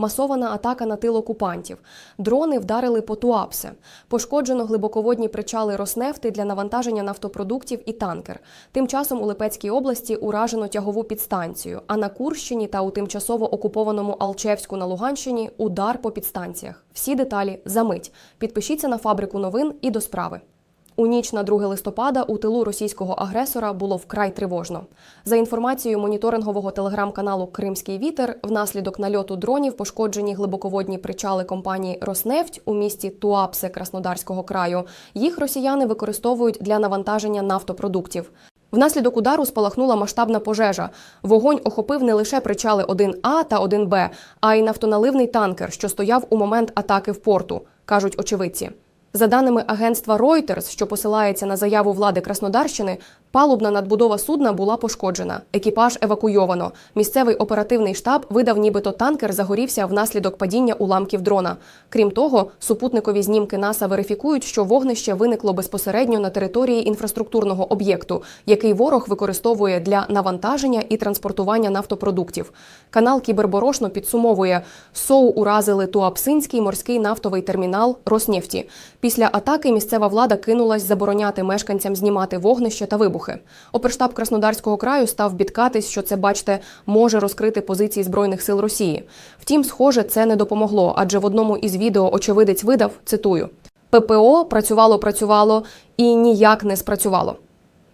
Масована атака на тил окупантів. Дрони вдарили по Туапсе. Пошкоджено глибоководні причали Роснефти для навантаження нафтопродуктів і танкер. Тим часом у Липецькій області уражено тягову підстанцію. А на Курщині та у тимчасово окупованому Алчевську на Луганщині удар по підстанціях. Всі деталі за мить. Підпишіться на фабрику новин і до справи. У ніч на 2 листопада у тилу російського агресора було вкрай тривожно. За інформацією моніторингового телеграм-каналу Кримський вітер, внаслідок нальоту дронів пошкоджені глибоководні причали компанії Роснефть у місті Туапсе Краснодарського краю. Їх росіяни використовують для навантаження нафтопродуктів. Внаслідок удару спалахнула масштабна пожежа. Вогонь охопив не лише причали 1А та 1Б, а й нафтоналивний танкер, що стояв у момент атаки в порту, кажуть очевидці. За даними агентства Reuters, що посилається на заяву влади Краснодарщини, палубна надбудова судна була пошкоджена. Екіпаж евакуйовано. Місцевий оперативний штаб видав, нібито танкер загорівся внаслідок падіння уламків дрона. Крім того, супутникові знімки НАСА верифікують, що вогнище виникло безпосередньо на території інфраструктурного об'єкту, який ворог використовує для навантаження і транспортування нафтопродуктів. Канал Кіберборошно підсумовує: СОУ уразили Туапсинський морський нафтовий термінал Роснефті. Після атаки місцева влада кинулась забороняти мешканцям знімати вогнище та вибухи. Оперштаб Краснодарського краю став бідкатись, що це, бачте, може розкрити позиції збройних сил Росії. Втім, схоже, це не допомогло, адже в одному із відео очевидець видав цитую: ППО працювало, працювало і ніяк не спрацювало.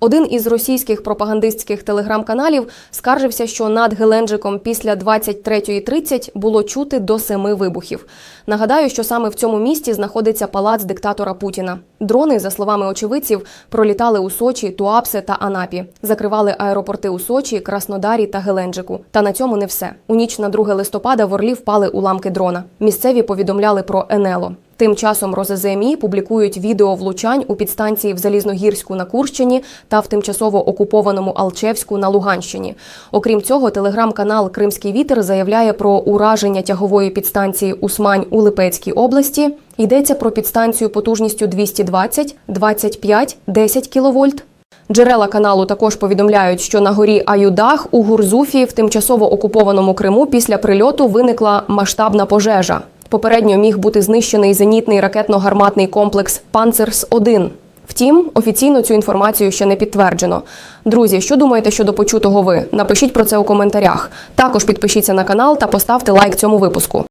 Один із російських пропагандистських телеграм-каналів скаржився, що над Геленджиком після 23.30 було чути до семи вибухів. Нагадаю, що саме в цьому місті знаходиться палац диктатора Путіна. Дрони, за словами очевидців, пролітали у Сочі, Туапсе та Анапі, закривали аеропорти у Сочі, Краснодарі та Геленджику. Та на цьому не все. У ніч на 2 листопада в Орлі впали уламки дрона. Місцеві повідомляли про Енело. Тим часом РосЗМІ публікують відео влучань у підстанції в Залізногірську на Курщині та в тимчасово окупованому Алчевську на Луганщині. Окрім цього, телеграм-канал Кримський вітер заявляє про ураження тягової підстанції Усмань у Липецькій області. Йдеться про підстанцію потужністю 220, 25, 10 кВт. Джерела каналу також повідомляють, що на горі Аюдах у Гурзуфі в тимчасово окупованому Криму після прильоту виникла масштабна пожежа. Попередньо міг бути знищений зенітний ракетно-гарматний комплекс Панцерс-1. Втім, офіційно цю інформацію ще не підтверджено. Друзі, що думаєте щодо почутого ви? Напишіть про це у коментарях. Також підпишіться на канал та поставте лайк цьому випуску.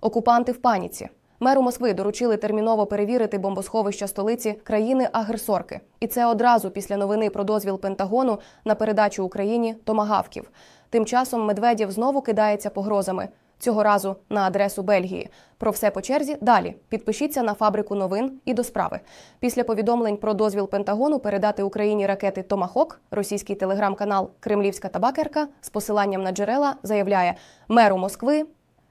Окупанти в паніці. Меру Москви доручили терміново перевірити бомбосховища столиці країни-агресорки, і це одразу після новини про дозвіл Пентагону на передачу Україні томагавків. Тим часом Медведєв знову кидається погрозами. Цього разу на адресу Бельгії. Про все по черзі далі. Підпишіться на фабрику новин і до справи. Після повідомлень про дозвіл Пентагону передати Україні ракети Томахок, російський телеграм-канал Кремлівська табакерка з посиланням на джерела заявляє меру Москви.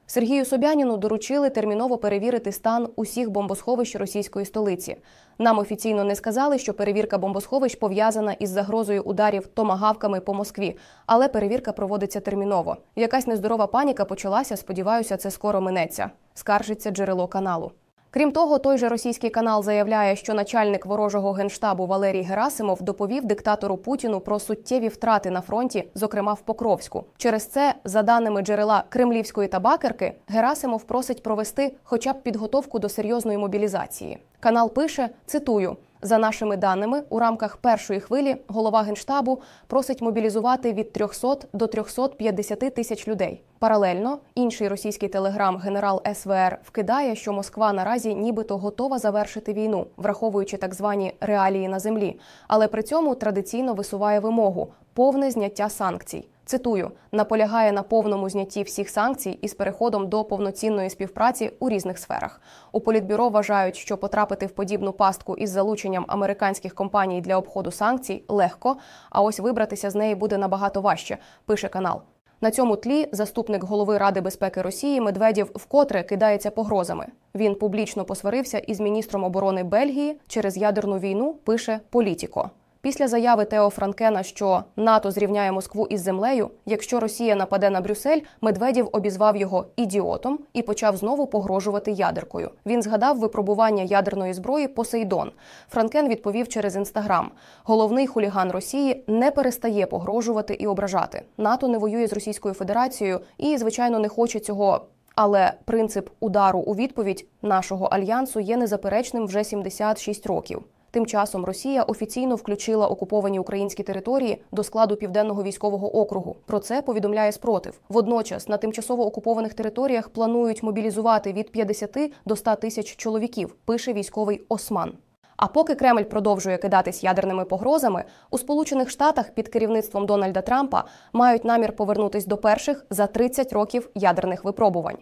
Сергію Собяніну доручили терміново перевірити стан усіх бомбосховищ російської столиці. Нам офіційно не сказали, що перевірка бомбосховищ пов'язана із загрозою ударів томагавками по Москві, але перевірка проводиться терміново. Якась нездорова паніка почалася. Сподіваюся, це скоро минеться. Скаржиться джерело каналу. Крім того, той же російський канал заявляє, що начальник ворожого генштабу Валерій Герасимов доповів диктатору Путіну про суттєві втрати на фронті, зокрема в Покровську. Через це, за даними джерела кремлівської табакерки, Герасимов просить провести хоча б підготовку до серйозної мобілізації. Канал пише: цитую. За нашими даними, у рамках першої хвилі голова генштабу просить мобілізувати від 300 до 350 тисяч людей. Паралельно інший російський телеграм генерал СВР вкидає, що Москва наразі нібито готова завершити війну, враховуючи так звані реалії на землі, але при цьому традиційно висуває вимогу повне зняття санкцій. Цитую, наполягає на повному знятті всіх санкцій із переходом до повноцінної співпраці у різних сферах. У політбюро вважають, що потрапити в подібну пастку із залученням американських компаній для обходу санкцій легко, а ось вибратися з неї буде набагато важче. Пише канал. На цьому тлі заступник голови Ради безпеки Росії Медведєв вкотре кидається погрозами. Він публічно посварився із міністром оборони Бельгії через ядерну війну. Пише Політіко. Після заяви Тео Франкена, що НАТО зрівняє Москву із землею, якщо Росія нападе на Брюссель, Медведєв обізвав його ідіотом і почав знову погрожувати ядеркою. Він згадав випробування ядерної зброї Посейдон. Франкен відповів через інстаграм: головний хуліган Росії не перестає погрожувати і ображати. НАТО не воює з Російською Федерацією і, звичайно, не хоче цього. Але принцип удару у відповідь нашого альянсу є незаперечним вже 76 років. Тим часом Росія офіційно включила окуповані українські території до складу південного військового округу. Про це повідомляє спротив. Водночас на тимчасово окупованих територіях планують мобілізувати від 50 до 100 тисяч чоловіків. Пише військовий Осман. А поки Кремль продовжує кидатись ядерними погрозами, у Сполучених Штатах під керівництвом Дональда Трампа мають намір повернутись до перших за 30 років ядерних випробувань.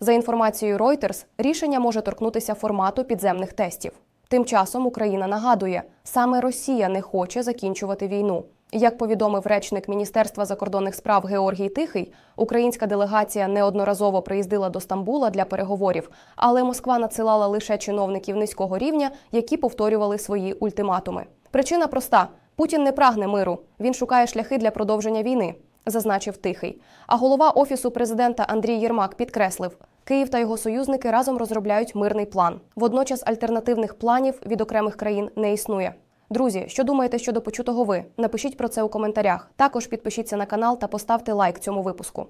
За інформацією Reuters, рішення може торкнутися формату підземних тестів. Тим часом Україна нагадує, саме Росія не хоче закінчувати війну. Як повідомив речник Міністерства закордонних справ Георгій Тихий, українська делегація неодноразово приїздила до Стамбула для переговорів, але Москва надсилала лише чиновників низького рівня, які повторювали свої ультиматуми. Причина проста: Путін не прагне миру, він шукає шляхи для продовження війни, зазначив Тихий. А голова офісу президента Андрій Єрмак підкреслив. Київ та його союзники разом розробляють мирний план. Водночас альтернативних планів від окремих країн не існує. Друзі, що думаєте щодо почутого ви? Напишіть про це у коментарях. Також підпишіться на канал та поставте лайк цьому випуску.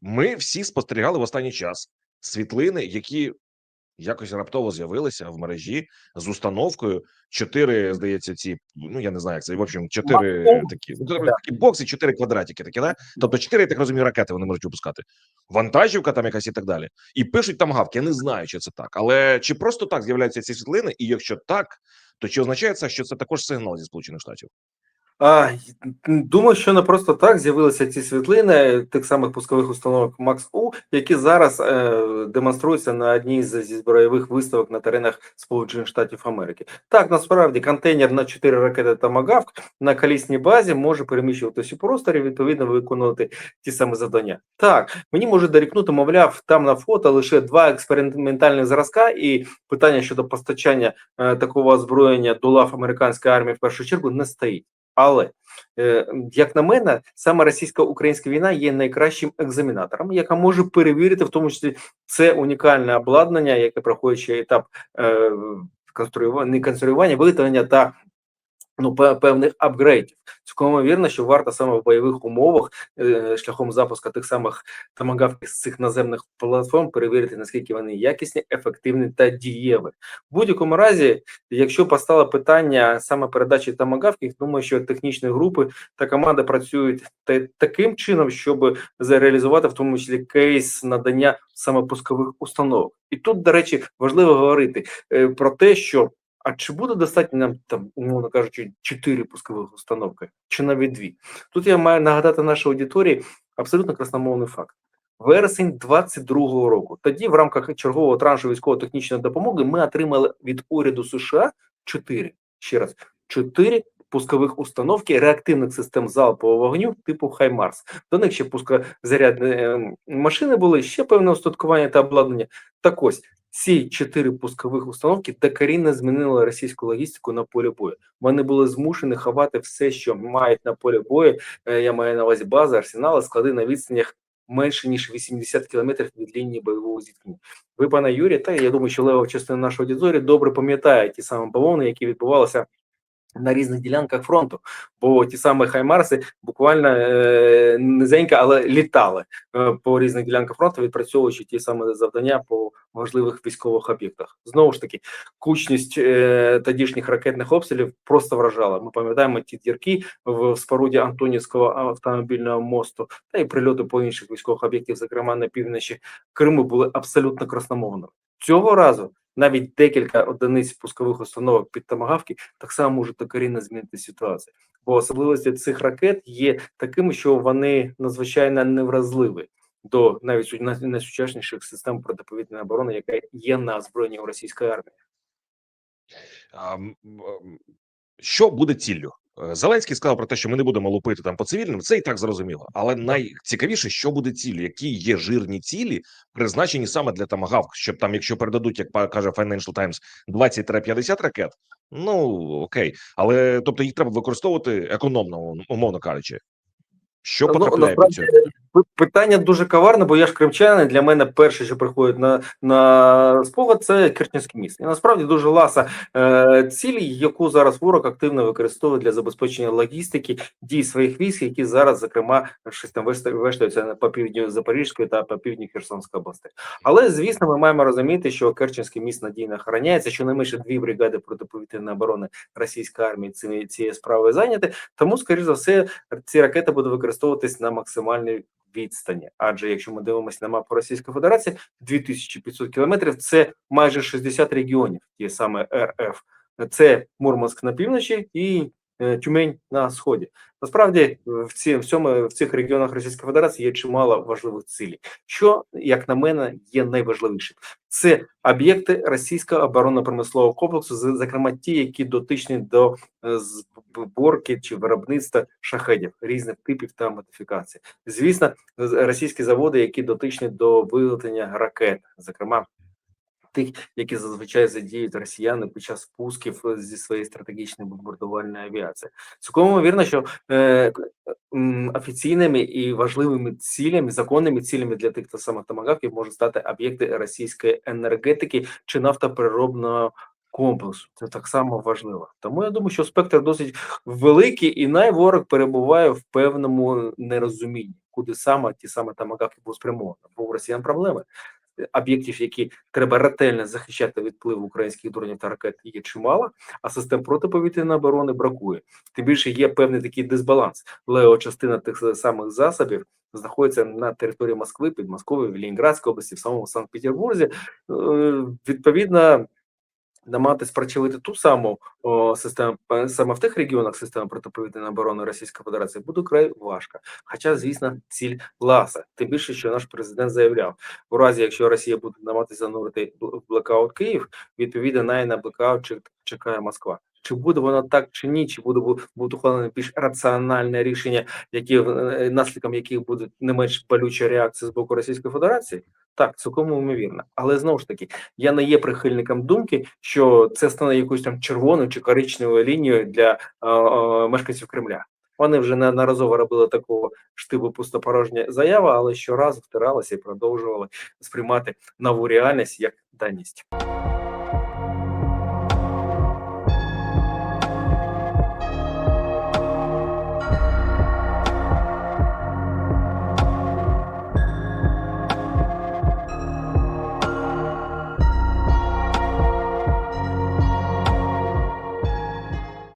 Ми всі спостерігали в останній час світлини, які якось раптово з'явилися в мережі з установкою. Чотири, здається, ці ну я не знаю, як це в общем, чотири такі, ну, такі бокси, чотири квадратики. Такі, да? Тобто, чотири, я так розумію, ракети вони можуть випускати. Вантажівка там якась і так далі. І пишуть там гавки. Я не знаю, чи це так, але чи просто так з'являються ці світлини? І якщо так, то чи означає це, що це також сигнал зі сполучених штатів? А, думаю, що не просто так з'явилися ці світлини тих самих пускових установок Макс У, які зараз е, демонструються на одній з зі збройових виставок на теренах Сполучених Штатів Америки. Так, насправді контейнер на 4 ракети Томагавк на колісній базі може переміщуватися у просторі, відповідно виконувати ті самі завдання. Так, мені може дорікнути, мовляв, там на фото лише два експериментальних зразка, і питання щодо постачання е, такого озброєння до лав американської армії в першу чергу не стоїть. Але е, як на мене, саме російсько-українська війна є найкращим екзаменатором, яка може перевірити, в тому числі це унікальне обладнання, яке проходить ще етап е, конструювання, не конструювання, виготовлення та ну, певних апгрейдів. Цілком вірно, що варто саме в бойових умовах е, шляхом запуску тих самих тамагавків з цих наземних платформ перевірити, наскільки вони якісні, ефективні та дієві. В будь-якому разі, якщо постало питання саме передачі тамагавків, думаю, що технічні групи та команда працюють та- таким чином, щоб зареалізувати в тому числі кейс надання саме пускових установок. І тут, до речі, важливо говорити е, про те, що а чи буде достатньо нам там, умовно кажучи, чотири пускових установки, чи навіть дві? Тут я маю нагадати нашій аудиторії абсолютно красномовний факт. Вересень 22-го року. Тоді, в рамках чергового траншу військово-технічної допомоги, ми отримали від уряду США чотири ще раз чотири пускових установки реактивних систем залпового вогню типу Хаймарс. До них ще пускозарядні е, машини були, ще певне устаткування та обладнання. Так ось ці чотири пускових установки докорінно змінили російську логістику на полі бою. Вони були змушені ховати все, що мають на полі бою. Е, Я маю на увазі бази, арсенали, склади на відстанях менше ніж 80 кілометрів від лінії бойового зіткнення. Ви, пане Юрі, та я думаю, що лева частина нашої аудиторії добре пам'ятає ті самі бавовни, які відбувалися на різних ділянках фронту, бо ті самі хаймарси буквально е, низенько, але літали е, по різних ділянках фронту, відпрацьовуючи ті самі завдання по важливих військових об'єктах. Знову ж таки, кучність е, тодішніх ракетних обстрілів просто вражала. Ми пам'ятаємо ті дірки в споруді Антонівського автомобільного мосту та й прильоти по інших військових об'єктів, зокрема на півночі Криму, були абсолютно красномовними. Цього разу навіть декілька одиниць пускових установок під томагавки так само можуть докорінно змінити ситуацію. Бо особливості цих ракет є такими, що вони надзвичайно невразливі до навіть найсучасніших систем протиповітряної оборони, яка є на озброєнні у російської армії. Що буде ціллю Зеленський сказав про те, що ми не будемо лупити там по цивільним. Це і так зрозуміло. Але найцікавіше, що буде цілі, які є жирні цілі, призначені саме для тамагавк, щоб там, якщо передадуть, як каже Financial Times, 20-50 ракет. Ну окей, але тобто їх треба використовувати економно, умовно кажучи. Що Ну, потрапляє під насправді, цього? П- Питання дуже каварне, бо я ж кримчанин. Для мене перше, що приходить на, на спогад, це Керченський міст. І насправді дуже ласа е, ціль, яку зараз ворог активно використовує для забезпечення логістики дій своїх військ, які зараз, зокрема, щось там вешта- вештаються по півдню Запорізької та по півдні Херсонської області. Але звісно, ми маємо розуміти, що Керченський міст надійно охороняється, що не менше дві бригади протиповітряної оборони російської армії цією справою зайняті. Тому, скоріш за все, ці ракети будуть використовуватись на максимальній відстані. Адже якщо ми дивимося на мапу Російської Федерації, 2500 кілометрів це майже 60 регіонів, ті саме РФ. Це Мурманськ на півночі і Тюмень на сході. Насправді в ці в цьому в цих регіонах Російської Федерації є чимало важливих цілей. Що, як на мене, є найважливішим. Це об'єкти російського оборонно-промислового комплексу, зокрема ті, які дотичні до е, зборки чи виробництва шахедів різних типів та модифікацій. Звісно, російські заводи, які дотичні до виготовлення ракет, зокрема. Тих, які зазвичай задіють росіяни під час пусків е, зі своєї стратегічної бомбардувальної авіації, цілком ймовірно, що е, офіційними і важливими цілями, законними цілями для тих та самих томагавків можуть стати об'єкти російської енергетики чи нафтопереробного комплексу. Це так само важливо. Тому я думаю, що спектр досить великий, і найворог перебуває в певному нерозумінні, куди саме ті саме тамагавки будуть спрямовані. Бо у росіян проблеми. Об'єктів, які треба ретельно захищати від впливу українських дронів та ракет, є чимало, а систем протиповітряної оборони бракує. Тим більше є певний такий дисбаланс. Лео частина тих самих засобів знаходиться на території Москви, Підмосков'я, в Лінінградській області, в самому Санкт-Петербурзі. Е, Відповідно, намагатись прочилити ту саму о, систему е, саме в тих регіонах системи протиповітряної оборони Російської Федерації буде край важко. Хоча, звісно, ціль ласа. Тим більше, що наш президент заявляв, у разі, якщо Росія буде намагатися занурити в блекаут Київ, відповідно на на блекаут чек- чекає Москва. Чи буде воно так чи ні, чи буде бу- буде ухвалене більш раціональне рішення, які е, наслідком яких буде не менш болюча реакція з боку Російської Федерації? Так, цілком ймовірно. Але знову ж таки, я не є прихильником думки, що це стане якоюсь там червоною чи коричневою лінією для е, е, мешканців Кремля. Вони вже неодноразово робили такого штибу пустопорожня заява, але щоразу втиралися і продовжували сприймати нову реальність як даність.